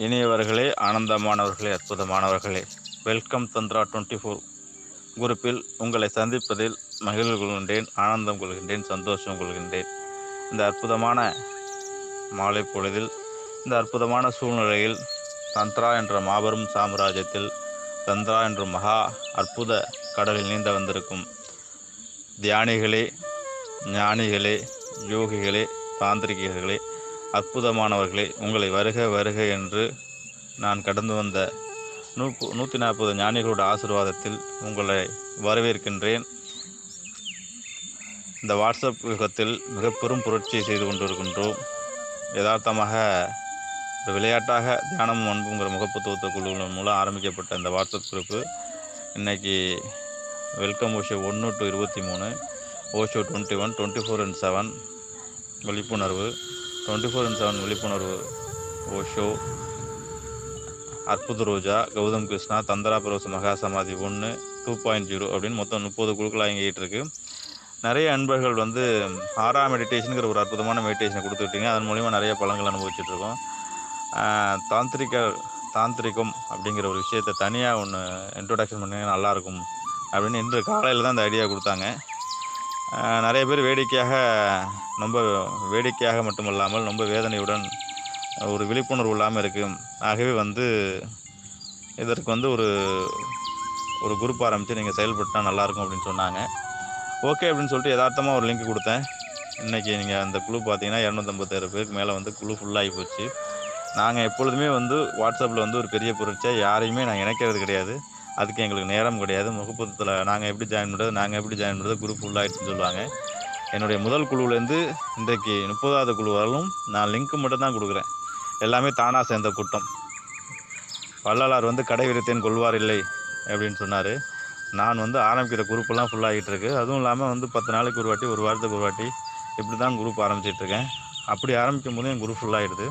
இனியவர்களே ஆனந்தமானவர்களே அற்புதமானவர்களே welcome Tantra twenty four. குரூப்பில் உங்களை சந்திப்பதில் மகிழ்வு கொள்கின்றேன் ஆனந்தம் கொள்கின்றேன் சந்தோஷம் கொள்கின்றேன். இந்த அற்புதமான மாலை பொழுதில் இந்த அற்புதமான சூழ்நிலையில் தந்த்ரா என்ற மாபெரும் சாம்ராஜ்யத்தில் தந்த்ரா என்ற மகா அற்புத கடலில் நீந்த வந்திருக்கும் தியானிகளே ஞானிகளே யோகிகளே தாந்திரிகர்களே அற்புதமானவர்களே உங்களை வருக வருக என்று நான் கடந்து வந்த நூப்பு நூற்றி நாற்பது ஞானிகளோட ஆசீர்வாதத்தில் உங்களை வரவேற்கின்றேன். இந்த வாட்ஸ்அப் யுகத்தில் மிக பெரும் புரட்சியை செய்து கொண்டிருக்கின்றோம். யதார்த்தமாக ஒரு விளையாட்டாக தியானம் அன்புங்கிற முகப்புத்துவத்த குழுவின் மூலம் ஆரம்பிக்கப்பட்ட இந்த வாட்ஸ்அப் குரூப்பு இன்னைக்கு வெல்கம் ஓஷோ ஒன்று டு இருபத்தி மூணு Osho twenty one twenty four and seven விழிப்புணர்வு. டுவெண்ட்டி ஃபோர் இன் செவன் விழிப்புணர்வு ஓஷோ அற்புத ரோஜா கௌதம் கிருஷ்ணா தந்திரா பரவச மகா சமாதி ஒன்று டூ பாயிண்ட் ஜீரோ அப்படின்னு மொத்தம் முப்பது குழுக்களாக இயங்கிட்டு இருக்கு நிறைய அன்பர்கள் வந்து ஆறா மெடிடேஷனுங்கிற ஒரு அற்புதமான மெடிடேஷனை கொடுத்துட்டீங்க அதன் மூலிமா நிறைய பலன்கள் அனுபவிச்சுட்ருக்கோம் தாந்திரிக தாந்திரிகம் அப்படிங்கிற ஒரு விஷயத்தை தனியாக ஒன்று இன்ட்ரொடக்ஷன் பண்ணிங்கன்னா நல்லாயிருக்கும் அப்படின்னு இன்று காலையில் தான் இந்த ஐடியா கொடுத்தாங்க. நிறைய பேர் வேடிக்கையாக ரொம்ப வேடிக்கையாக மட்டுமல்லாமல் ரொம்ப வேதனையுடன் ஒரு விழிப்புணர்வு இல்லாமல் இருக்கும் ஆகவே வந்து இதற்கு வந்து ஒரு ஒரு குரூப் ஆரம்பித்து நீங்கள் செயல்பட்டால் நல்லாயிருக்கும் அப்படின்னு சொன்னாங்க. ஓகே அப்படின்னு சொல்லிட்டு யதார்த்தமாக ஒரு லிங்க் கொடுத்தேன். இன்றைக்கி நீங்கள் அந்த குழு பார்த்தீங்கன்னா இரநூத்தம்பத்தாயிரம் பேருக்கு மேலே வந்து குழு ஃபுல்லாகி போச்சு. நாங்கள் எப்பொழுதுமே வந்து வாட்ஸ்அப்பில் வந்து ஒரு பெரிய புரட்சியாக யாரையுமே நான் இணைக்கிறது கிடையாது. அதுக்கு எங்களுக்கு நேரம் கிடையாது. முகப்பத்தில் நாங்கள் எப்படி ஜாயின் பண்ணுறது நாங்கள் எப்படி ஜாயின் பண்ணுறது குரூப் ஃபுல்லாகிடுச்சுன்னு சொல்லுவாங்க. என்னுடைய முதல் குழுவிலேருந்து இன்றைக்கு முப்பதாவது குழு வரலும் நான் லிங்க் மட்டும்தான் கொடுக்குறேன். எல்லாமே தானாக சேர்ந்த கூட்டம். வள்ளலார் வந்து கடை விரித்தேன் கொள்வார் இல்லை அப்படின்னு சொன்னார். நான் வந்து ஆரம்பிக்கிற குரூப்பெல்லாம் ஃபுல்லாகிட்டு இருக்கு. அதுவும் இல்லாமல் வந்து பத்து நாளைக்கு ஒரு வாட்டி ஒரு வாரத்துக்கு ஒரு வாட்டி இப்படி தான் குரூப் ஆரம்பிச்சிட்ருக்கேன் அப்படி ஆரம்பிக்கும் போது என் குரூப் ஃபுல்லாகிடுது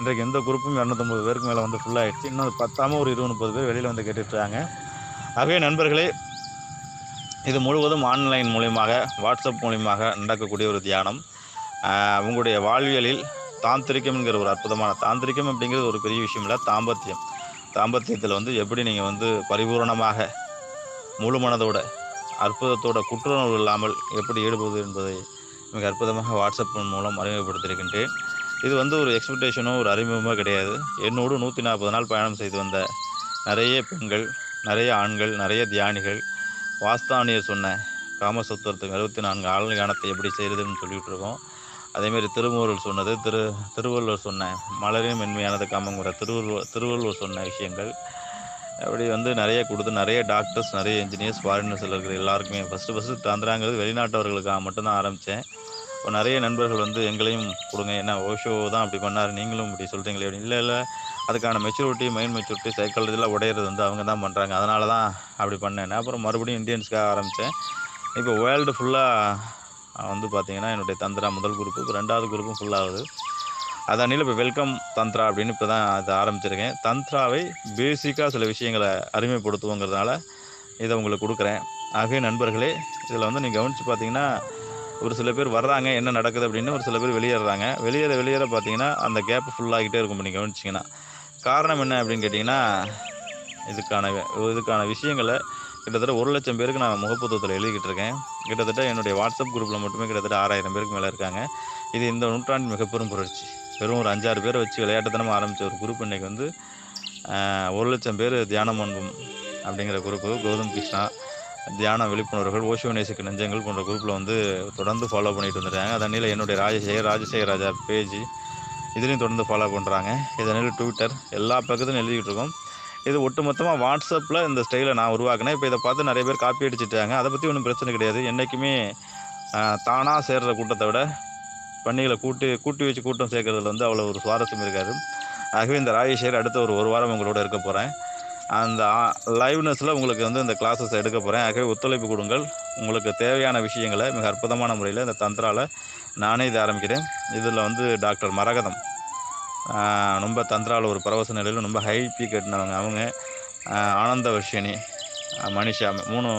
இன்றைக்கு எந்த குரூப்பும் இரநூத்தம்பது பேருக்கு மேலே வந்து ஃபுல்லாகிடுச்சு இன்னும் பத்தாம ஒரு இருபது முப்பது பேர் வெளியில் வந்து கேட்டுட்ருக்காங்க. ஆகவே நண்பர்களே இது முழுவதும் ஆன்லைன் மூலியமாக வாட்ஸ்அப் மூலியமாக நடக்கக்கூடிய ஒரு தியானம். உங்களுடைய வாழ்வியலில் தாந்திரிக்கம்ங்கிற ஒரு அற்புதமான தாந்திரிக்கம் அப்படிங்கிறது ஒரு பெரிய விஷயம் இல்லை தாம்பத்தியம். தாம்பத்தியத்தில் வந்து எப்படி நீங்கள் வந்து பரிபூரணமாக முழு மனதோட அற்புதத்தோட குற்றுணர்வு இல்லாமல் எப்படி ஈடுபடுவது என்பதை மிக அற்புதமாக வாட்ஸ்அப் மூலம் அறிமுகப்படுத்தியிருக்கின்றேன். இது வந்து ஒரு எக்ஸ்பெக்டேஷனோ ஒரு அறிமுகமோ கிடையாது. என்னோடு நூற்றி நாற்பது நாள் பயணம் செய்து வந்த நிறைய பெண்கள் நிறைய ஆண்கள் நிறைய தியானிகள் வாஸ்தானியர் சொன்ன காமசத்துவத்துக்கு இருபத்தி நான்கு ஆள் ஞானத்தை எப்படி செய்கிறதுன்னு சொல்லிகிட்டு இருக்கோம். அதேமாரி திருமூரல் சொன்னது திரு திருவள்ளுவர் சொன்ன மலரின் மென்மையானது காமங்கிற திருவள்ளுவர் திருவள்ளுவர் சொன்ன விஷயங்கள். அப்படி வந்து நிறைய கொடுத்து நிறைய டாக்டர்ஸ் நிறைய இன்ஜினியர்ஸ் ஃபாரினர்ஸ் இருக்கிற எல்லாருக்குமே ஃபஸ்ட்டு ஃபஸ்ட்டு தந்துறாங்கிறது வெளிநாட்டவர்களுக்காக மட்டும்தான் ஆரம்பித்தேன் நிறைய நண்பர்கள் வந்து எங்களையும் கொடுங்க என்ன ஓஷோ தான் அப்படி பண்ணார் நீங்களும் இப்படி சொல்கிறீங்களே அப்படின்னு. இல்லை இல்லை அதுக்கான மெச்சூரிட்டி மைண்ட் மெச்சூரிட்டி சைக்காலஜிலாம் உடையிறது வந்து அவங்க தான் பண்ணுறாங்க அதனால தான் அப்படி பண்ணேன். அப்புறம் மறுபடியும் இந்தியன்ஸ்க்காக ஆரம்பித்தேன் இப்போ வேர்ல்டு ஃபுல்லாக வந்து பார்த்தீங்கன்னா என்னுடைய தந்திரா முதல் குரூப்பு ரெண்டாவது குரூப்பும் ஃபுல்லாகுது அதனால இப்போ வெல்கம் தந்த்ரா அப்படின்னு இப்போ தான் அதை ஆரம்பிச்சிருக்கேன். தந்த்ராவை பேசிக்காக சில விஷயங்களை அறிமுகப்படுத்துவோங்கிறதுனால இதை உங்களுக்கு கொடுக்குறேன். ஆகவே நண்பர்களே இதில் வந்து நீங்கள் கவனித்து பார்த்தீங்கன்னா ஒரு சில பேர் வர்றாங்க என்ன நடக்குது அப்படின்னு ஒரு சில பேர் வெளியேறாங்க. வெளியேற வெளியேற பார்த்தீங்கன்னா அந்த கேப் ஃபுல்லாகிட்டே இருக்கும். நீங்கள் கவனிச்சிங்கன்னா. காரணம் என்ன அப்படின்னு கேட்டிங்கன்னா இதுக்கான இதுக்கான விஷயங்களை கிட்டத்தட்ட ஒரு லட்சம் பேருக்கு நான் முகப்புத்தத்தில் எழுதிக்கிட்டு இருக்கேன். கிட்டத்தட்ட என்னுடைய வாட்ஸ்அப் குரூப்பில் மட்டுமே கிட்டத்தட்ட ஆறாயிரம் பேருக்கு மேலே இருக்காங்க. இது இந்த நூற்றாண்டின் மிக பெரும் புரட்சி. வெறும் ஒரு அஞ்சாறு பேரை வச்சு விளையாட்டுத்தனமாக ஆரம்பித்த ஒரு குரூப் இன்றைக்கி வந்து ஒரு லட்சம் பேர் தியானம் அன்பும் அப்படிங்கிற குரூப்பு. கௌதம் கிருஷ்ணா. தியான விழிப்புணர்வுகள் ஓஷோ நேசிக்க நெஞ்சங்கள் போன்ற குரூப்பில் வந்து தொடர்ந்து ஃபாலோ பண்ணிட்டு வந்துட்டாங்க. அதனில் என்னுடைய ராஜசேகர் ராஜசேகர் ராஜா பேஜ் இதுலேயும் தொடர்ந்து ஃபாலோ பண்ணுறாங்க இதனில் ட்விட்டர் எல்லா பக்கத்துலையும் எழுதிக்கிட்டு இருக்கோம். இது ஒட்டுமொத்தமாக வாட்ஸ்அப்பில் இந்த ஸ்டைலை நான் உருவாக்கினேன். இப்போ இதை பார்த்து நிறைய பேர் காப்பி அடிச்சுட்டாங்க. அதை பற்றி ஒன்றும் பிரச்சனை கிடையாது. என்றைக்குமே தானாக சேர்கிற கூட்டத்தை விட பண்டிகளை கூட்டி கூட்டி வச்சு கூட்டம் சேர்க்கறதுல வந்து அவ்வளோ ஒரு சுவாரஸ்யம் இருக்காது. ஆகவே இந்த ராஜேஷர் அடுத்த ஒரு ஒரு வாரம் உங்களோட இருக்க போகிறேன் அந்த லைவ்னஸில் உங்களுக்கு வந்து இந்த கிளாஸஸ் எடுக்க போகிறேன் ஆகவே ஒத்துழைப்பு கொடுங்கள். உங்களுக்கு தேவையான விஷயங்களை மிக அற்புதமான முறையில் இந்த தந்திராவில் நானே இதை ஆரம்பிக்கிறேன். இதில் வந்து டாக்டர் மரகதம். ரொம்ப தந்திராவில் ஒரு பரவச நிலையில் ரொம்ப ஹை பீ கட்டினவங்க அவங்க. ஆனந்த வர்ஷினி மனிஷா மூணு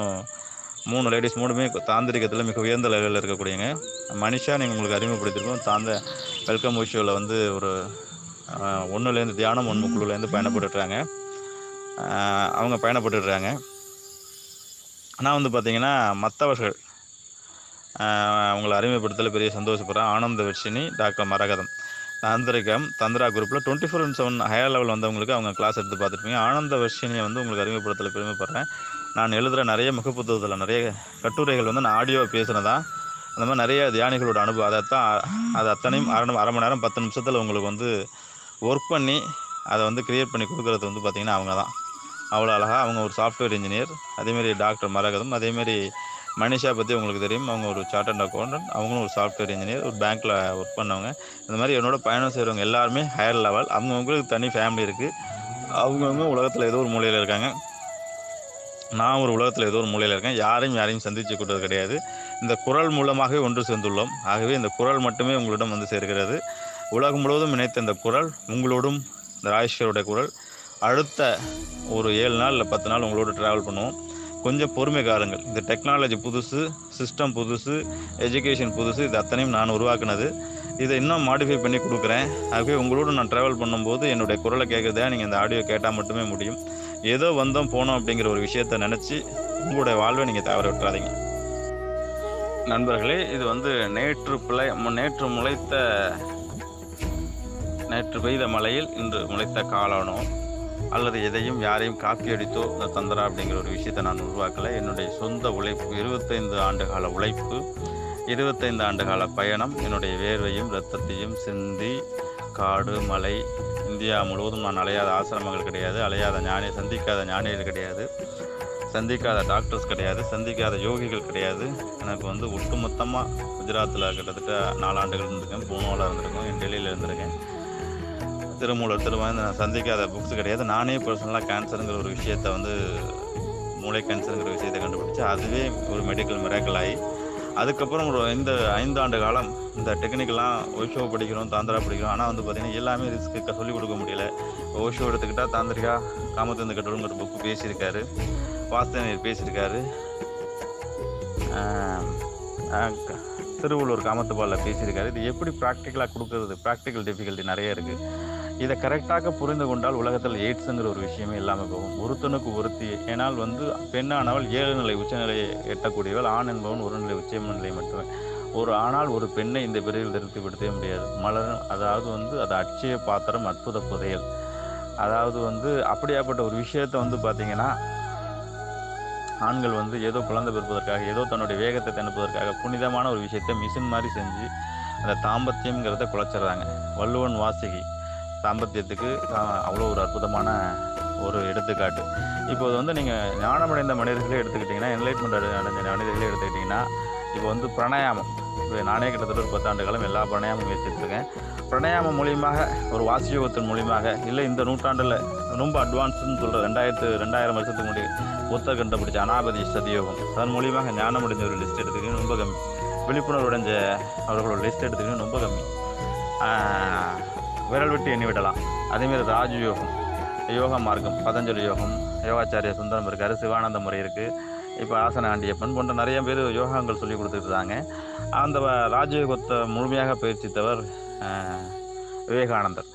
மூணு லேடிஸ் மூணுமே தாந்திரிகத்தில் மிக உயர்ந்த லெவலில் இருக்கக்கூடியங்க மனிஷா நீங்கள் உங்களுக்கு அறிமுகப்படுத்திருக்கோம். தாந்த வெல்கம் விஷயோவில் வந்து ஒரு ஒன்றுலேருந்து தியானம் ஒன்று குழுலேருந்து பயணப்பட்டுறாங்க அவங்க பயணப்பட்டுடுறாங்க ஆனால் வந்து பார்த்திங்கன்னா மற்றவர்கள் அவங்கள அறிமுகப்படுத்தல பெரிய சந்தோஷப்படுறேன். ஆனந்த வர்ஷினி டாக்டர் மரகதம். தாந்திரிகம் தந்திரா குரூப்பில் twenty four in seven higher level வந்தவங்களுக்கு அவங்க கிளாஸ் எடுத்து பார்த்துருப்பீங்க ஆனந்த வர்ஷினியை வந்து உங்களுக்கு அறிமுகப்படுத்தல பெருமைப்படுறேன். நான் எழுதுகிற நிறைய முகப்புத்தகத்தில் நிறைய கட்டுரைகள் வந்து நான் ஆடியோ பேசுனதா அந்த மாதிரி நிறைய தியானிகளோட அனுபவம். அதைத்தான் அது அத்தனையும் அரை அரை மணி நேரம் பத்து நிமிஷத்தில் உங்களுக்கு வந்து ஒர்க் பண்ணி அதை வந்து க்ரியேட் பண்ணி கொடுக்குறது வந்து பார்த்திங்கன்னா அவங்க தான் அவ்வளோ அழகாக அவங்க ஒரு சாஃப்ட்வேர் இன்ஜினியர் அதேமாரி டாக்டர் மரகதம் அதேமாரி மனிஷா பற்றி உங்களுக்கு தெரியும். அவங்க ஒரு சார்ட் அண்ட் அக்கௌண்டன்ட் அவங்களும் ஒரு சாஃப்ட்வேர் இன்ஜினியர் ஒரு பேங்க்கில் ஒர்க் பண்ணவங்க. இந்த மாதிரி என்னோட பயணம் செய்கிறவங்க எல்லாருமே ஹையர் லெவல் அவங்கவுங்களுக்கு தனி ஃபேமிலி இருக்குது அவங்கவுங்க உலகத்தில் ஏதோ ஒரு மூலையில் இருக்காங்க. நான் ஒரு உலகத்தில் ஏதோ ஒரு மூலையில் இருக்கேன். யாரையும் யாரையும் சந்தித்து கூட்டது கிடையாது. இந்த குரல் மூலமாகவே ஒன்று சேர்ந்துள்ளோம். ஆகவே இந்த குரல் மட்டுமே உங்களிடம் வந்து சேர்கிறது. உலகம் முழுவதும் இணைத்த இந்த குரல் உங்களோடும் இந்த ராஜேஸ்வருடைய குரல். அடுத்த ஒரு ஏழு நாள் இல்லை பத்து நாள் உங்களோட ட்ராவல் பண்ணுவோம். கொஞ்சம் பொறுமை காருங்கள் இந்த டெக்னாலஜி புதுசு சிஸ்டம் புதுசு எஜுகேஷன் புதுசு இது அத்தனையும் நான் உருவாக்குனது. இதை இன்னும் மாடிஃபை பண்ணி கொடுக்குறேன். ஆகவே உங்களோட நான் ட்ராவல் பண்ணும்போது என்னுடைய குரலை கேட்குறதா நீங்கள் இந்த ஆடியோ கேட்டால் மட்டுமே முடியும். ஏதோ வந்தோம் போனோம் அப்படிங்கிற ஒரு விஷயத்த நினச்சி உங்களுடைய வாழ்வை நீங்கள் தவற விட்டுறாதீங்க நண்பர்களே இது வந்து நேற்று பிழை நேற்று முளைத்த நேற்று பெய்த மழையில் இன்று முளைத்த காலானோம் அல்லது எதையும் யாரையும் காப்பி அடித்தோ இந்த தந்திரா அப்படிங்கிற ஒரு விஷயத்தை நான் உருவாக்கலை. என்னுடைய சொந்த உழைப்பு இருபத்தைந்து ஆண்டுகால உழைப்பு இருபத்தைந்து ஆண்டுகால பயணம் என்னுடைய வேர்வையும் இரத்தத்தையும் சிந்தி காடு மலை இந்தியா முழுவதும் நான் அலையாத ஆசிரமங்கள் கிடையாது. அலையாத ஞானி சந்திக்காத ஞானிகள் கிடையாது. சந்திக்காத டாக்டர்ஸ் கிடையாது. சந்திக்காத யோகிகள் கிடையாது. எனக்கு வந்து ஒட்டுமொத்தமாக குஜராத்தில் கிட்டத்தட்ட நாலாண்டுகள் இருந்திருக்கேன். பூனோவில் இருந்திருக்கேன். டெல்லியில் இருந்திருக்கேன். திருமூலர் திருவாய்ந்து நான் சந்திக்காத புக்ஸ் கிடையாது. நானே பர்சனலாக கேன்சருங்கிற ஒரு விஷயத்தை வந்து மூளை கேன்சருங்கிற விஷயத்தை கண்டுபிடிச்சி அதுவே ஒரு மெடிக்கல் மிராக்கல் ஆகி அதுக்கப்புறம் ஒரு இந்த ஐந்தாண்டு காலம் இந்த டெக்னிக்கெலாம் ஓஷோ படிக்கிறோம் தாந்திரா படிக்கிறோம். ஆனால் வந்து பார்த்திங்கன்னா எல்லாமே ரிஸ்க்கு சொல்லிக் கொடுக்க முடியல. ஓஷோ எடுத்துக்கிட்டால் தாந்திரிகா காமத்தந்து கட்டுங்கிற புக்கு பேசியிருக்காரு. வாஸ்தனர் பேசியிருக்காரு. திருவள்ளூர் காமத்துபாலில் பேசியிருக்காரு. இது எப்படி ப்ராக்டிக்கலாக கொடுக்குறது? ப்ராக்டிக்கல் டிஃபிகல்ட்டி நிறைய இருக்குது இதை கரெக்டாக புரிந்து கொண்டால் உலகத்தில் எய்ட்ஸுங்கிற ஒரு விஷயமே இல்லாமல் போகும். ஒருத்தனுக்கு ஒருத்தி ஏனால் வந்து பெண்ணானவள் ஏழு நிலை உச்சநிலையை எட்டக்கூடியவள் ஆண் என்பவன் ஒரு நிலை உச்ச நிலை மட்டுமே. ஒரு ஆனால் ஒரு பெண்ணை இந்த பிரிவில் திருப்திப்படுத்தவே முடியாது. மலர் அதாவது வந்து அது அட்சய பாத்திரம் அற்புத புதையல். அதாவது வந்து அப்படியாப்பட்ட ஒரு விஷயத்தை வந்து பார்த்திங்கன்னா ஆண்கள் வந்து ஏதோ குழந்தை பிறப்பதற்காக ஏதோ தன்னுடைய வேகத்தை தினப்பதற்காக புனிதமான ஒரு விஷயத்தை மிஷின் மாதிரி செஞ்சு அந்த தாம்பத்தியங்கிறத குலைச்சிட்றாங்க. வள்ளுவன் வாசிகி. தாம்பத்தியத்துக்கு அவ்வளோ ஒரு அற்புதமான ஒரு எடுத்துக்காட்டு. இப்போது வந்து நீங்கள் ஞானமடைந்த மனிதர்களே எடுத்துக்கிட்டிங்கன்னா என்லைட்மெண்ட் அடைஞ்ச மனிதர்களே எடுத்துக்கிட்டிங்கன்னா இப்போ வந்து பிரணயாமம். இப்போ நானே கிட்டத்தட்ட ஒரு பத்தாண்டு காலம் எல்லா பிரணயாமும் வச்சுருக்கேன் பிரணயாமம் மூலியமாக ஒரு வாசியோகத்தின் மூலியமாக இல்லை இந்த நூற்றாண்டில் ரொம்ப அட்வான்ஸ்னு சொல்கிற ரெண்டாயிரத்து ரெண்டாயிரம் வருஷத்துக்கு முன்னாடி புத்த கண்டுபிடிச்ச அனாபதி சதியோகம். அதன் மூலியமாக ஞானம் அடைஞ்ச ஒரு லிஸ்ட் எடுத்துக்கிட்டு ரொம்ப கம்மி. விழிப்புணர்வு அடைஞ்ச அவர்களோட லிஸ்ட் எடுத்துக்கிட்டு ரொம்ப கம்மி. விரல் விட்டு எண்ணி விடலாம். அதேமாரி ராஜயோகம் யோகா மார்க்கம் பதஞ்சலி யோகம் யோகாச்சாரிய சுந்தரம் இருக்கார் சிவானந்த முறை இருக்குது இப்போ ஆசன ஆண்டியப்பன் போன்ற நிறைய பேர் யோகாங்கள் சொல்லி கொடுத்துருக்காங்க. அந்த ராஜயோகத்தை முழுமையாக பயிற்சித்தவர் விவேகானந்தர்.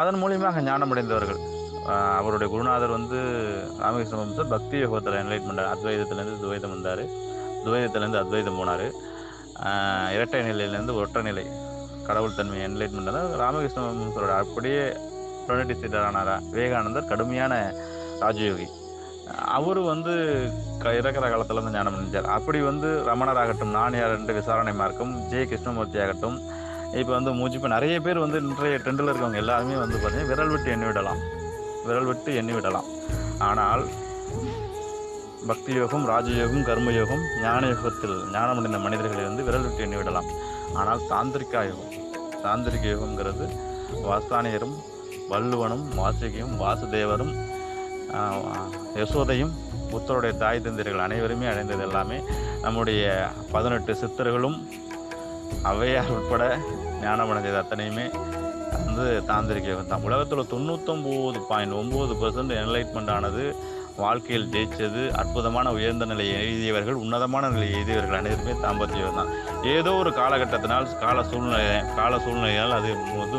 அதன் மூலியமாக ஞானமடைந்தவர்கள். அவருடைய குருநாதர் வந்து ராமகிருஷ்ண வம்சர் பக்தி யோகத்தில் என்லைட் பண்ணார். அத்வைதத்துலேருந்து துவைதம் வந்தார். துவைதத்துலேருந்து அத்வைதம் போனார். இரட்டை நிலையிலேருந்து ஒற்றை நிலை. கடவுள் தன்மை என்லைட்மெண்ட் தான் ராமகிருஷ்ண அப்படியே டுவெண்ட்டி சீட்டரானாரா விவேகானந்தர் கடுமையான ராஜயோகி. அவர் வந்து க இறக்கிற காலத்தில் வந்து ஞானம் நினைச்சார் அப்படி வந்து ரமணர் ஆகட்டும் நானியார் ரெண்டு விசாரணை மார்க்கும் ஜே கிருஷ்ணமூர்த்தி ஆகட்டும் இப்போ வந்து மூஜிப்பு நிறைய பேர் வந்து இன்றைய ட்ரெண்டில் இருக்கவங்க எல்லாருமே வந்து பார்த்திங்கன்னா விரல் விட்டு எண்ணி விடலாம். விரல் விட்டு எண்ணி விடலாம். ஆனால் பக்தி யோகம் ராஜயோகம் கர்மயோகம் ஞான யோகத்தில் ஞானமடைந்த மனிதர்களை வந்து விரல் விட்டு எண்ணி விடலாம் ஆனால் தாந்திரிகா யோகம் தாந்திரிக யோகங்கிறது வாஸ்தானியரும் வள்ளுவனும் வாசுகியும் வாசுதேவரும் யசோதையும் புத்தருடைய தாய் தந்திரிகள் அனைவருமே அடைந்தது எல்லாமே நம்முடைய பதினெட்டு சித்தர்களும் அவையார் உட்பட ஞானமடைந்தது அத்தனையுமே வந்து தாந்திரிக யோகம் தான். உலகத்தில் தொண்ணூத்தொம்பது பாயிண்ட் ஒம்பது பர்சன்ட் என்லைட்மெண்ட் ஆனது வாழ்க்கையில் ஜெயிச்சது அற்புதமான உயர்ந்த நிலையை எழுதியவர்கள் உன்னதமான நிலையை எழுதியவர்கள் அனைவருமே தாம்பத்தியம் தான். ஏதோ ஒரு காலகட்டத்தினால் கால சூழ்நிலை கால சூழ்நிலையால் அது வந்து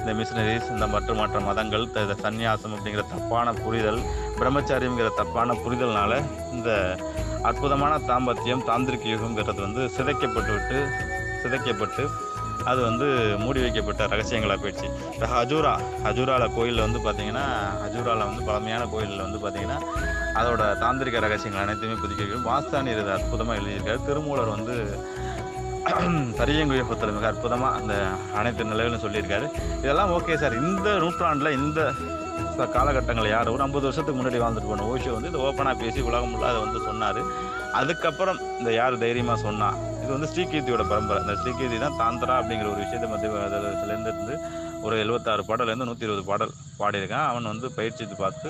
இந்த மிஷினரிஸ் இந்த மற்ற மற்ற மதங்கள் த- இந்த சந்நியாசம் அப்படிங்கிற தப்பான புரிதல் பிரம்மச்சாரியங்கிற தப்பான புரிதல்னால இந்த அற்புதமான தாம்பத்தியம் தாந்திரிக யுகங்கிறது வந்து சிதைக்கப்பட்டு விட்டு சிதைக்கப்பட்டு அது வந்து மூடி வைக்கப்பட்ட ரகசியங்களாக போயிடுச்சு. இப்போ ஹஜூரா ஹஜூராவில் கோயிலில் வந்து பார்த்தீங்கன்னா ஹஜூராவில் வந்து பழமையான கோயிலில் வந்து பார்த்தீங்கன்னா அதோட தாந்திரிக ரகசியங்கள் அனைத்துமே புதுக்கி வாஸ்தானி இதை அற்புதமாக எழுதியிருக்காரு. திருமூலர் வந்து பரியங்குயப்பத்தில் மிக அற்புதமாக அந்த அனைத்து நிலைகளும் சொல்லியிருக்காரு. இதெல்லாம் ஓகே சார். இந்த நூற்றாண்டில் இந்த ச- காலகட்டங்களில் யார் ஒரு ஐம்பது வருஷத்துக்கு முன்னாடி வாழ்ந்துட்டு போன ஓஷோ வந்து இது ஓப்பனாக பேசி உலகம் ஃபுல்லாக அதை வந்து சொன்னார். அதுக்கப்புறம் இந்த யார் தைரியமாக சொன்னால் இது வந்து ஸ்ரீகீர்த்தியோட பரம்பரை. இந்த ஸ்ரீகீர்த்தி தான் தாந்திரா அப்படிங்கிற ஒரு விஷயத்தை மத்திய இருந்து ஒரு எழுபத்தாறு பாடலேருந்து நூற்றி இருபது பாடல் பாடியிருக்கான். அவன் வந்து பயிற்சித்து பார்த்து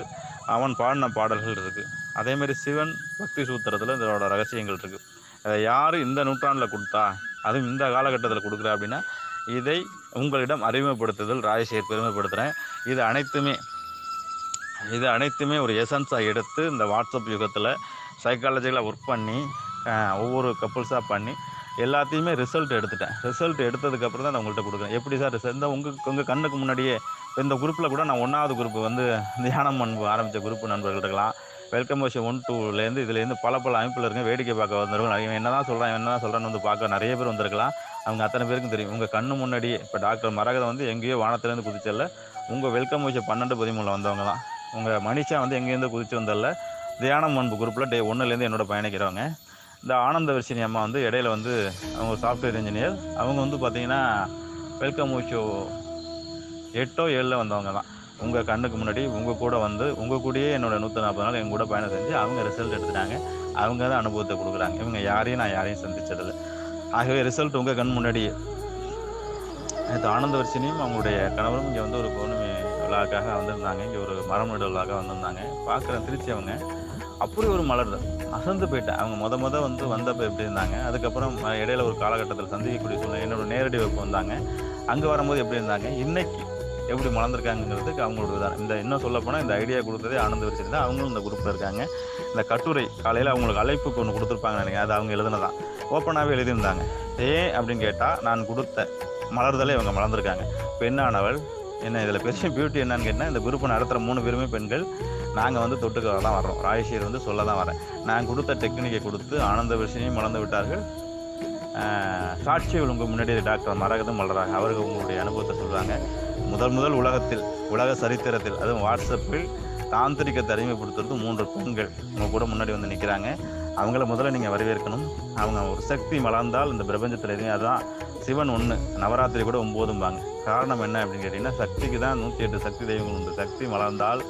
அவன் பாடின பாடல்கள் இருக்குது அதேமாரி சிவன் பக்தி சூத்திரத்தில் இதோட ரகசியங்கள் இருக்குது அதை யார் இந்த நூற்றாண்டில் கொடுத்தா அதுவும் இந்த காலகட்டத்தில் கொடுக்குறா அப்படின்னா இதை உங்களிடம் அறிமுகப்படுத்துதல் ராஜசேகர் பெருமைப்படுத்துகிறேன் இது அனைத்துமே இது அனைத்துமே ஒரு எசன்ஸாக எடுத்து இந்த வாட்ஸ்அப் யுகத்தில் சைக்காலஜிக்கலாக ஒர்க் பண்ணி ஒவ்வொரு கப்புள்ஸாக பண்ணி எல்லாத்தையுமே ரிசல்ட் எடுத்துட்டேன். ரிசல்ட் எடுத்ததுக்கப்புறம் தான் நான் உங்கள்கிட்ட கொடுக்குறேன். எப்படி சார் இந்த உங்கள் உங்கள் கண்ணுக்கு முன்னாடியே இந்த குரூப்பில் கூட நான் ஒன்றாவது குரூப் வந்து தியானம் அன்பு ஆரம்பித்த குரூப் நண்பர்கள் இருக்கலாம். வெல்கம் வருஷம் ஒன் டூலேருந்து இதுலேருந்து பல பல அமைப்பில் இருக்க. வேடிக்கை பார்க்க வந்திருக்கும் என்ன தான் சொல்கிறான் என்ன தான் சொல்கிறேன்னு வந்து பார்க்க நிறைய பேர் வந்திருக்கலாம். அவங்க அத்தனை பேருக்கும் தெரியும். உங்கள் கண்ணு முன்னாடியே இப்போ டாக்டர் மரகதம் வந்து எங்கேயோ வானத்துலேருந்து குதிச்சல உங்கள் வெல்கம் விஷயம் பன்னெண்டு பதிமூணில் வந்தவங்க தான். உங்கள் மனிஷா வந்து எங்கேருந்து குதிச்சு வந்ததில்ல தியானம் அன்பு குரூப்பில் டே ஒன்றுலேருந்து என்னோட பயணிக்கிறவங்க. இந்த ஆனந்த வர்ஷினி அம்மா வந்து இடையில வந்து அவங்க சாஃப்ட்வேர் இன்ஜினியர் அவங்க வந்து பார்த்தீங்கன்னா வெல்கம் ஷோ எட்டோ ஏழில் வந்தவங்க தான் உங்கள் கண்ணுக்கு முன்னாடி உங்கள் கூட வந்து உங்கள் கூடயே என்னோடய நூற்றி நாற்பது நாள் எங்கள் கூட பயணம் செஞ்சு அவங்க ரிசல்ட் எடுத்துட்டாங்க. அவங்க தான் அனுபவத்தை கொடுக்குறாங்க. இவங்க யாரையும் நான் யாரையும் சந்திச்சதில்லை. ஆகவே ரிசல்ட் உங்கள் கண் முன்னாடியே நேற்று ஆனந்த வர்ஷினியும் அவங்களுடைய கணவரும் இங்கே வந்து ஒரு பௌர்ணமி விழாக்காக வந்திருந்தாங்க. இங்கே ஒரு மரம் விழாக்காக வந்திருந்தாங்க. பார்க்குற திருச்சி அவங்க. அப்படி ஒரு மலர் தான் அசந்து போயிட்டேன் அவங்க முத முத வந்து வந்தப்போ எப்படி இருந்தாங்க? அதுக்கப்புறம் இடையில ஒரு காலகட்டத்தில் சந்திக்கக்கூடிய சூழ்நிலை என்னோட நேரடி வகுப்பு வந்தாங்க. அங்கே வரும்போது எப்படி இருந்தாங்க? இன்னைக்கு எப்படி மலர்ந்துருக்காங்கிறதுக்கு அவங்களோட தான். இந்த இன்னும் சொல்ல போனால் இந்த ஐடியா கொடுத்ததே ஆனந்த வரிசை தான். அவங்களும் இந்த குரூப்பில் இருக்காங்க. இந்த கட்டுரை காலையில் அவங்களுக்கு அழைப்புக்கு ஒன்று கொடுத்துருப்பாங்க நினைக்கிறேன். அது அவங்க எழுதுனதான் ஓப்பனாகவே எழுதியிருந்தாங்க. ஏன் அப்படின்னு கேட்டால் நான் கொடுத்த மலர்தலே இவங்க மலர்ந்திருக்காங்க. பெண்ணானவள் என்ன இதில் பெரிய பியூட்டி என்னன்னு கேட்டால் இந்த குரூப்பை நடத்துகிற மூணு பேருமே பெண்கள். நாங்கள் வந்து தொட்டுக்க தான் வர்றோம். ராயஷீர் வந்து சொல்ல தான் வரேன். நான் கொடுத்த டெக்னிக்கை கொடுத்து ஆனந்த விஷயம் மலர்ந்து விட்டார்கள். சாட்சி விழுங்கு உங்கள் முன்னாடி டாக்டர் மரகதம் மலராக. அவர்கள் உங்களுடைய அனுபவத்தை சொல்கிறாங்க முதல் முதல் உலகத்தில் உலக சரித்திரத்தில் அதுவும் வாட்ஸ்அப்பில் தாந்திரிகத்தை அறிமுகப்படுத்துறது மூன்று பெண்கள். உங்கள் கூட முன்னாடி வந்து நிற்கிறாங்க அவங்கள முதல்ல நீங்கள் வரவேற்கணும். அவங்க ஒரு சக்தி மலர்ந்தால் இந்த பிரபஞ்சத்தில் எதுவுமே அதுதான் சிவன் ஒன்று நவராத்திரி கூட ஒம்போதும்பாங்க. காரணம் என்ன அப்படின்னு கேட்டிங்கன்னா சக்திக்கு தான் நூற்றி எட்டு சக்தி தெய்வங்கள் உண்டு. சக்தி வளர்ந்தால்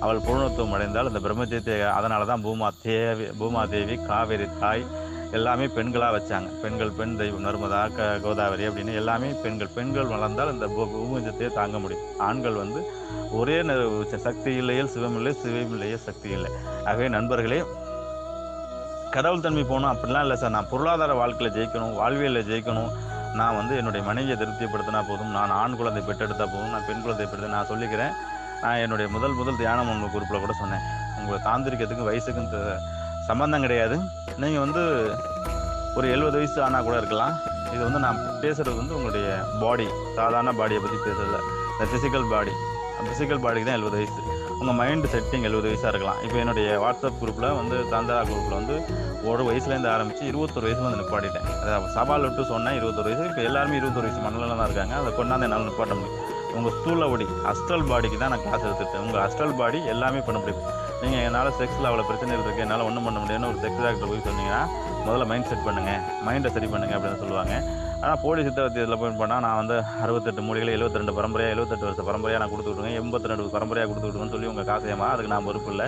அவள் பூர்ணத்துவம் அடைந்தால் அந்த பிரம்மஜத்தை அதனால தான் பூமா தேவி பூமா தேவி காவேரி தாய் எல்லாமே பெண்களாக வச்சாங்க. பெண்கள் பெண் தெய்வம் நர்மதா க கோதாவரி அப்படின்னு எல்லாமே பெண்கள். பெண்கள் வளர்ந்தால் இந்த பூ- தாங்க முடியும். ஆண்கள் வந்து ஒரே ந- சக்தி இல்லையே சிவம் இல்லை சிவம் இல்லையே சக்தி இல்லை. ஆகவே நண்பர்களே கடவுள் தன்மை போகணும் அப்படிலாம் இல்லை சார். நான் பொருளாதார வாழ்க்கையில் ஜெயிக்கணும் வாழ்வியலில் ஜெயிக்கணும் நான் வந்து என்னுடைய மனைவியை திருப்திப்படுத்தினா போதும். நான் ஆண் குழந்தை பெற்றெடுத்தால் போதும். நான் பெண் குழந்தை பெற்று நான் சொல்லிக்கிறேன். நான் என்னுடைய முதல் முதல் தியானம் உங்கள் குரூப்பில் கூட சொன்னேன். உங்களை தாந்திரிக்கத்துக்கும் வயசுக்கும் த- சம்பந்தம் கிடையாது. நீங்கள் வந்து ஒரு எழுபது வயசு ஆனால் கூட இருக்கலாம். இது வந்து நான் பேசுகிறது வந்து உங்களுடைய பாடி சாதாரண பாடியை பற்றி பேசுறதில்ல. இந்த ஃபிசிக்கல் பாடி ஃபிசிக்கல் பாடிக்கு தான் எழுபது வயசு. உங்கள் மைண்டு செட்டிங் எழுபது வயசாக இருக்கலாம். இப்போ என்னுடைய வாட்ஸ்அப் குரூப்பில் வந்து தந்தரா குரூப்பில் வந்து ஒரு வயசுலேருந்து ஆரம்பித்து இருபத்தொரு வயசு வந்து நிப்பாட்டிட்டேன். அதை சவால் விட்டு சொன்னேன் இருபத்தொரு வயசு இப்போ எல்லாருமே இருபத்தொரு வயசு மண்ணில் தான் இருக்காங்க. அதை கொண்டாந்து என்னால் நிப்பாட்ட முடியும். உங்கள் ஸ்தூல ஒடி அஸ்ட்ரல் பாடிக்கு தான் நான் கிளாஸ் எடுத்துட்டேன் உங்கள் அஸ்ட்ரல் பாடி எல்லாமே பண்ண முடியும். நீங்கள் என்னால் செக்ஸில் அவ்வளோ பிரச்சனை இருக்குது என்னால் ஒன்றும் பண்ண முடியும்னு ஒரு செக்ஸ் டாக்டர் போய் சொன்னீங்கன்னா முதல்ல மைண்ட் செட் பண்ணுங்கள் மைண்டை சரி பண்ணுங்கள் அப்படின்னு சொல்லுவாங்க. ஆனால் போலி சித்தவத்தி இதில் போய் பண்ணால் நான் வந்து அறுபத்தெட்டு மூலிகளை எழுபத்தி ரெண்டு பரம்பரையாக எழுபத்தெட்டு வருஷம் பரம்பரையாக நான் கொடுத்து விட்டுருங்க எண்பத்தி ரெண்டு பரம்பரையாக கொடுத்து விட்டுருங்கன்னு சொல்லி உங்கள் காசையமா அதுக்கு நான் பொறுப்பு இல்லை.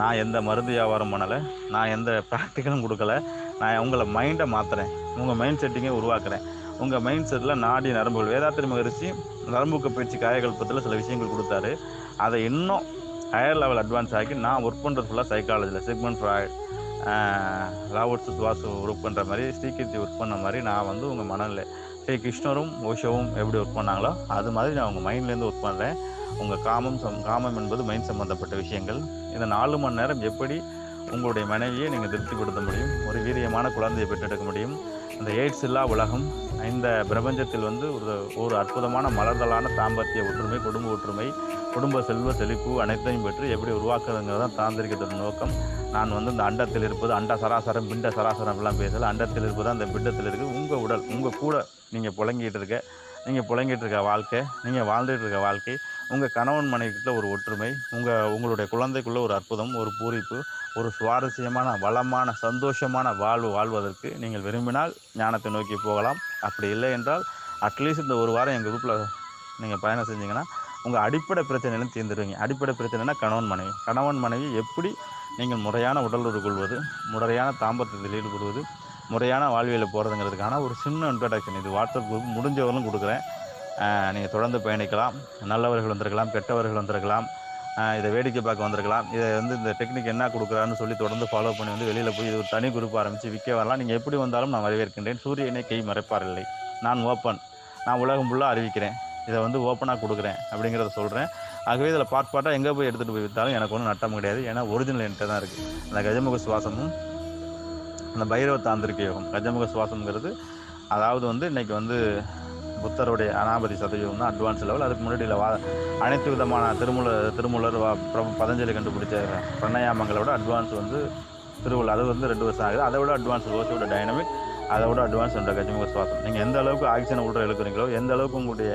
நான் எந்த மருந்து வியாபாரம் பண்ணலை. நான் எந்த ப்ராக்டிக்கலும் கொடுக்கல. நான் உங்களை மைண்டை மாற்றுறேன் உங்கள் மைண்ட் செட்டிங்கை உருவாக்குறேன். உங்கள் மைண்ட் செட்டில் நாடி நரம்புகள் வேதாத்திரி மகரிஷி நரம்புக்கு பயிற்சி காயகல்பத்தில் சில விஷயங்கள் கொடுத்தாரு. அதை இன்னும் ஹையர் லெவல் அட்வான்ஸ் ஆக்கி நான் ஒர்க் பண்ணுறது ஃபுல்லாக சைக்காலஜியில் செக்மெண்ட் ஃப்ராய்ட் ராவர்ட்ஸ் சுவாசு ஒர்க் பண்ணுற மாதிரி ஸ்ரீகீர்த்தி ஒர்க் பண்ண மாதிரி நான் வந்து உங்கள் மனநிலை. ஸ்ரீ கிருஷ்ணரும் ஓஷோவும் எப்படி ஒர்க் பண்ணாங்களோ அது மாதிரி நான் உங்கள் மைண்ட்லேருந்து ஒர்க் பண்ணுறேன் உங்கள் காமம் சம் காமம் என்பது மைண்ட் சம்மந்தப்பட்ட விஷயங்கள். இந்த நாலு மணி நேரம் எப்படி உங்களுடைய மனைவியை நீங்கள் திருப்திப்படுத்த முடியும் ஒரு வீரியமான குழந்தையை பெற்றெடுக்க முடியும் இந்த எய்ட்ஸ் இல்லா உலகம் இந்த பிரபஞ்சத்தில் வந்து ஒரு ஒரு அற்புதமான மலர்தலான தாம்பத்திய ஒற்றுமை குடும்ப ஒற்றுமை குடும்ப செல்வ செழிப்பு அனைத்தையும் பெற்று எப்படி உருவாக்குறதுங்கிறது தான் தாந்திரிகத்தோட நோக்கம். நான் வந்து இந்த அண்டத்தில் இருப்பது அண்ட சராசரம் பிண்ட சராசரம் எல்லாம் பேசல. அண்டத்தில் இருப்பது அந்த பிண்டத்தில் இருக்குது உங்கள் உடல் உங்கள் கூட நீங்கள் புழங்கிட்டு இருக்க நீங்கள் புழங்கிட்டு இருக்க வாழ்க்கை நீங்கள் வாழ்ந்துட்டு இருக்க வாழ்க்கை உங்கள் கணவன் மனைவிக்கிட்ட ஒரு ஒற்றுமை உங்கள் உங்களுடைய குழந்தைக்குள்ள ஒரு அற்புதம் ஒரு பூரிப்பு ஒரு சுவாரஸ்யமான வளமான சந்தோஷமான வாழ்வு வாழ்வதற்கு நீங்கள் விரும்பினால் ஞானத்தை நோக்கி போகலாம். அப்படி இல்லை என்றால் அட்லீஸ்ட் இந்த ஒரு வாரம் எங்கள் குரூப்பில் நீங்கள் பயணம் செஞ்சீங்கன்னா உங்கள் அடிப்படை பிரச்சனைகளும் தீர்ந்துடுவீங்க அடிப்படை பிரச்சனைனா கணவன் மனைவி. கணவன் மனைவி எப்படி நீங்கள் முறையான உடல் கொள்வது முறையான தாம்பத்தியத்தில் ஈடுபடுவது முறையான வாழ்வியல் போகிறதுங்கிறதுக்கான ஒரு சின்ன இன்ட்ரடக்ஷன் இது வாட்ஸ்அப் குரூப் முடிஞ்சவர்களும் கொடுக்குறேன். நீங்கள் தொடர்ந்து பயணிக்கலாம். நல்லவர்கள் வந்திருக்கலாம் கெட்டவர்கள் வந்திருக்கலாம். இதை வேடிக்கை பார்க்க வந்திருக்கலாம். இதை வந்து இந்த டெக்னிக் என்ன கொடுக்குறான்னு சொல்லி தொடர்ந்து ஃபாலோ பண்ணி வந்து வெளியில் போய் இது ஒரு தனி குரூப் ஆரம்பித்து விற்க வரலாம். நீங்கள் எப்படி வந்தாலும் நான் வரவேற்கின்றேன். சூரியனை கை மறைப்பாரில்லை நான் ஓப்பன் நான் உலகம் ஃபுல்லாக அறிவிக்கிறேன். இதை வந்து ஓப்பனாக கொடுக்குறேன் அப்படிங்கிறத சொல்கிறேன் ஆகவே இதில் பார்ட் பார்ட்டாக எங்கே போய் எடுத்துகிட்டு போய் விற்றாலும் எனக்கு ஒன்றும் நட்டம் கிடையாது. ஏன்னா ஒரிஜினல் என்கிட்ட தான் இருக்குது அந்த கஜமுக சுவாசமும் அந்த பைரவ தாந்திரிக யோகம் கஜமுக சுவாசம்ங்கிறது அதாவது வந்து இன்றைக்கி வந்து புத்தருடைய அனாபதி சதவீதம் தான் அட்வான்ஸ் லெவல் அதுக்கு முன்னாடியில் வா அனைத்து விதமான திருமூல திருமூலர் பதஞ்சலி கண்டுபிடிச்ச பிரணயாமங்களை விட அட்வான்ஸ் வந்து திருவள்ளுவர். அது வந்து ரெண்டு வருஷம் ஆகுது. அதை விட அட்வான்ஸ் ஓசோட டைனமிக் அதை விட அட்வான்ஸ் உண்டு கஜமுக சுவாசம். நீங்கள் எந்த அளவுக்கு ஆக்சிஜனை உள்ள எழுக்கிறீங்களோ எந்த அளவுக்கு உங்களுடைய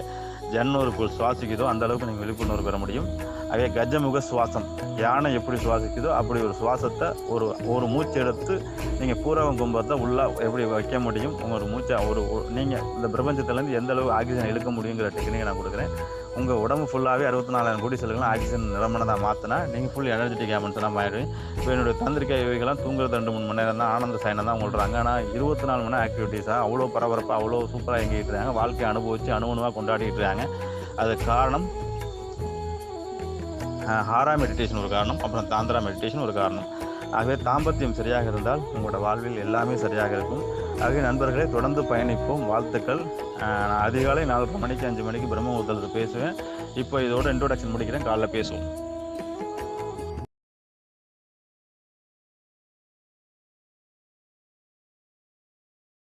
ஜன்னூருக்குள் சுவாசிக்குதோ அந்த அளவுக்கு நீங்கள் விழிப்புணர்வு பெற முடியும். அதே கஜமுக சுவாசம். யானை எப்படி சுவாசிக்குதோ அப்படி ஒரு சுவாசத்தை ஒரு ஒரு மூச்சு எடுத்து நீங்கள் பூரவம் கும்பத்தை உள்ளே எப்படி வைக்க முடியும்? உங்கள் ஒரு மூச்சை ஒரு நீங்கள் இந்த பிரபஞ்சத்துலேருந்து எந்த அளவு ஆக்சிஜன் இழுக்க முடியுங்கிற டெக்னிக்கை நான் கொடுக்குறேன். உங்கள் உடம்பு ஃபுல்லாகவே அறுபத்தி நாலாயிரம் கோடி செல்லுங்கள் ஆக்சிஜன் நிரம்பனதாக மாற்றினா நீங்கள் ஃபுல் எனர்ஜெட்டிக் ஆமெண்ட்ஸ்லாம் ஆயிடுவீங்க இப்போ என்னுடைய தந்திரிக்கை இவைகள்லாம் தூங்குறது ரெண்டு மூணு மணி நேரம் தான் ஆனந்த சயனம் தான் உங்கள்றாங்க. ஆனால் இருபத்தி நாலு மணி நேரம் ஆக்டிவிட்டீஸாக அவ்வளோ பரபரப்பாக அவ்வளோ சூப்பராக எங்கிட்டு இருக்காங்க. வாழ்க்கையை அனுபவித்து அனுபவமாக கொண்டாடிட்டு இருக்காங்க. அதுக்கு காரணம் ஹாரா மெடிடேஷன் ஒரு காரணம் அப்புறம் தாந்திரா மெடிடேஷன் ஒரு காரணம். ஆகவே தாம்பத்தியம் சரியாக இருந்தால் உங்களோட வாழ்வில் எல்லாமே சரியாக இருக்கும். ஆகவே நண்பர்களே தொடர்ந்து பயணிப்போம். வாழ்த்துக்கள். அதிகாலை நாலரை மணிக்கு அஞ்சு மணிக்கு பிரம்ம முகூர்த்தத்தில் பேசுவேன். இப்போ இதோட இன்ட்ரோடக்ஷன் முடிக்கிறேன். காலைல பேசுவோம்.